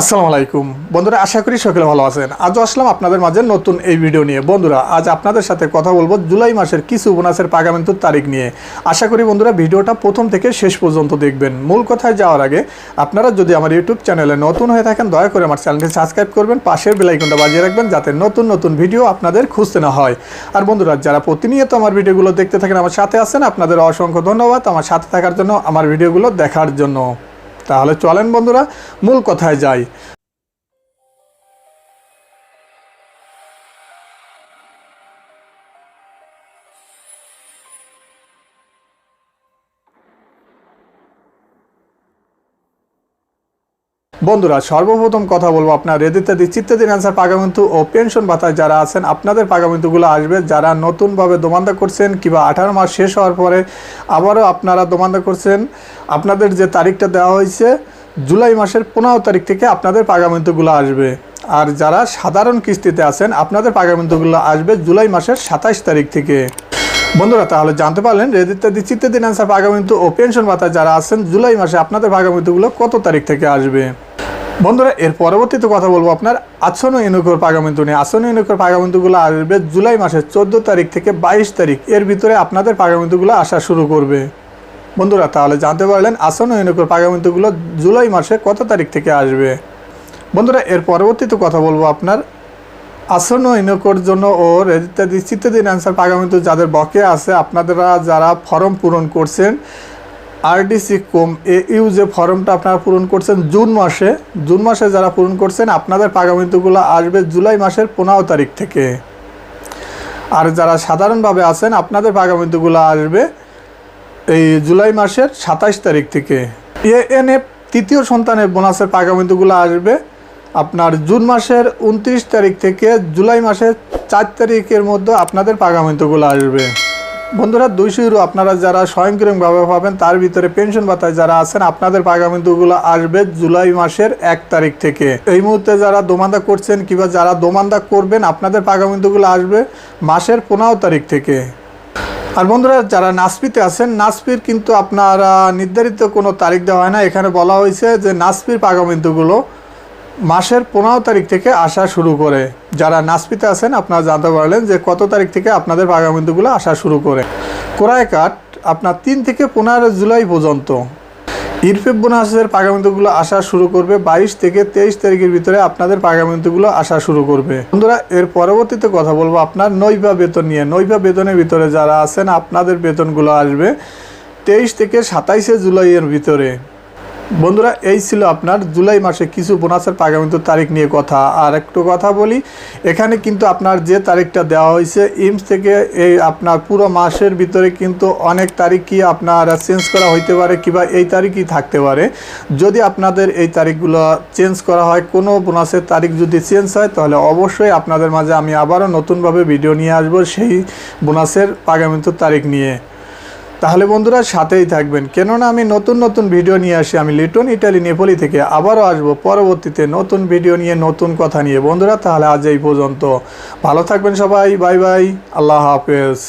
আসসালামু আলাইকুম। বন্ধুরা, আশা করি সকলে ভালো আছেন। আজও আসলাম আপনাদের মাঝে নতুন এই ভিডিও নিয়ে। বন্ধুরা, আজ আপনাদের সাথে কথা বলব জুলাই মাসের কিছু বোনাসের পাগামেন্তুর তারিখ নিয়ে। আশা করি বন্ধুরা, ভিডিওটা প্রথম থেকে শেষ পর্যন্ত দেখবেন। মূল কথায় যাওয়ার আগে, আপনারা যদি আমার ইউটিউব চ্যানেলে নতুন হয়ে থাকেন, দয়া করে আমার চ্যানেলটি সাবস্ক্রাইব করবেন, পাশের বেলাইকনটা বাজিয়ে রাখবেন, যাতে নতুন নতুন ভিডিও আপনাদের খুঁজতে না হয়। আর বন্ধুরা, যারা প্রতিনিয়ত আমার ভিডিওগুলো দেখতে থাকেন, আমার সাথে আছেন, আপনাদের অসংখ্য ধন্যবাদ আমার সাথে থাকার জন্য, আমার ভিডিওগুলো দেখার জন্য। তাহলে চলেন বন্ধুরা মূল কথায় যাই। বন্ধুরা, সর্বপ্রথম কথা বলব আপনার রেদিতাদি চিত্তাদিন অ্যান্সার পাগামিন্তু ও পেনশন ভাতায় যারা আছেন, আপনাদের পাগামিন্তুগুলো আসবে। যারা নতুনভাবে দোমান্দা করছেন কিংবা আঠারো মাস শেষ হওয়ার পরে আবারও আপনারা দোমান্দা করছেন, আপনাদের যে তারিখটা দেওয়া হয়েছে, জুলাই মাসের পনেরো তারিখ থেকে আপনাদের পাগামিন্তুগুলো আসবে। আর যারা সাধারণ কিস্তিতে আছেন, আপনাদের পাগামিন্তুগুলো আসবে জুলাই মাসের সাতাশ তারিখ থেকে। বন্ধুরা, তাহলে জানতে পারলেন রেদিতাদি চিত্তাদিন অ্যান্সার পাগামিন্তু ও পেনশন ভাতায় যারা আছেন, জুলাই মাসে আপনাদের পাগামিন্তুগুলো কত তারিখ থেকে আসবে? বন্ধুরা, এর পরবর্তীতে কথা বলব আপনার আসন্ন ইনুকর পাগামিন্তু নিয়ে। আসন্ন ইনুকর পাগামিন্তুগুলো আসবে জুলাই মাসের চোদ্দ তারিখ থেকে বাইশ তারিখ। এর ভিতরে আপনাদের পাগামিন্তুগুলো আসা শুরু করবে। বন্ধুরা, তাহলে জানতে পারলেন আসন্ন ইনুকর পাগামিন্তুগুলো জুলাই মাসে কত তারিখ থেকে আসবে। বন্ধুরা, এর পরবর্তীতে কথা বলব আপনার আসন্ন ইনকোর জন্য ও ইত্যাদি ইত্যাদিন অ্যান্সার পাগামিন্তু যাদের বকে আছে আপনারা যারা ফর্ম পূরণ করছেন আরডিসি কম এ, ইউ যে ফর্মটা আপনারা পূরণ করছেন জুন মাসে জুন মাসে যারা পূরণ করছেন, আপনাদের পাগামিন্তুগুলো আসবে জুলাই মাসের পনেরো তারিখ থেকে। আর যারা সাধারণভাবে আছেন, আপনাদের পাগামিন্তুগুলো আসবে এই জুলাই মাসের সাতাশ তারিখ থেকে। এএনএফ তৃতীয় সন্তানের বোনাসের পাগামিন্তুগুলো আসবে আপনার জুন মাসের উনত্রিশ তারিখ থেকে জুলাই মাসের চার তারিখের মধ্যে আপনাদের পাগামিন্তুগুলো আসবে। বন্ধুরা, দুইশো ইউরো আপনারা যারা স্বয়ংক্রিয়ভাবে পাবেন, তার ভিতরে পেনশন ভাতায় যারা আছেন, আপনাদের পাগামিন্তুগুলো আসবে জুলাই মাসের এক তারিখ থেকে। এই মুহূর্তে যারা দোমান্দা করছেন কিংবা যারা দোমান্দা করবেন, আপনাদের পাগামিন্তুগুলো আসবে মাসের পনেরো তারিখ থেকে। আর বন্ধুরা, যারা নাসপিতে আছেন, নাসপির কিন্তু আপনারা নির্ধারিত কোনো তারিখ দেওয়া হয় না। এখানে বলা হয়েছে যে নাসপির পাগামিন্তুগুলো মাসের পনেরো তারিখ থেকে আসা শুরু করে। যারা নাসপিতে আছেন, আপনারা জানতে পারলেন যে কত তারিখ থেকে আপনাদের পাগামিন্তুগুলো আসা শুরু করে। কোরায় কাট আপনার তিন থেকে পনেরো জুলাই পর্যন্ত। ইরফেব বোনাসের পাগামিন্তুগুলো আসা শুরু করবে বাইশ থেকে তেইশ তারিখের ভিতরে আপনাদের পাগামিন্তুগুলো আসা শুরু করবে। বন্ধুরা, এর পরবর্তীতে কথা বলব আপনার নৈবা বেতন নিয়ে। নৈবা বেতনের ভিতরে যারা আছেন, আপনাদের বেতনগুলো আসবে তেইশ থেকে সাতাইশে জুলাইয়ের ভিতরে। বন্ধুরা, এই ছিল আপনার জুলাই মাসে কিছু বোনাসের পাগামিত তারিখ নিয়ে কথা। আর একটু কথা বলি, এখানে কিন্তু আপনার যে তারিখটা দেওয়া হয়েছে ইমস থেকে এই আপনার পুরো মাসের ভিতরে কিন্তু অনেক তারিখই আপনার চেঞ্জ করা হইতে পারে কিংবা এই তারিখই থাকতে পারে। যদি আপনাদের এই তারিখগুলো চেঞ্জ করা হয়, কোনো বোনাসের তারিখ যদি চেঞ্জ হয়, তাহলে অবশ্যই আপনাদের মাঝে আমি আবারও নতুনভাবে ভিডিও নিয়ে আসব সেই বোনাসের পাগামিত তারিখ নিয়ে। তাহলে বন্ধুরা সাথেই থাকবেন। কেননা আমি নতুন নতুন ভিডিও নিয়ে আসি, আমি লিটন ইটালি নেপোলি থেকে আবারও আসব পরবর্তীতে নতুন ভিডিও নিয়ে, নতুন কথা নিয়ে। বন্ধুরা, তাহলে আজ এই পর্যন্ত। ভালো থাকবেন সবাই, বাই বাই, আল্লাহ হাফেজ।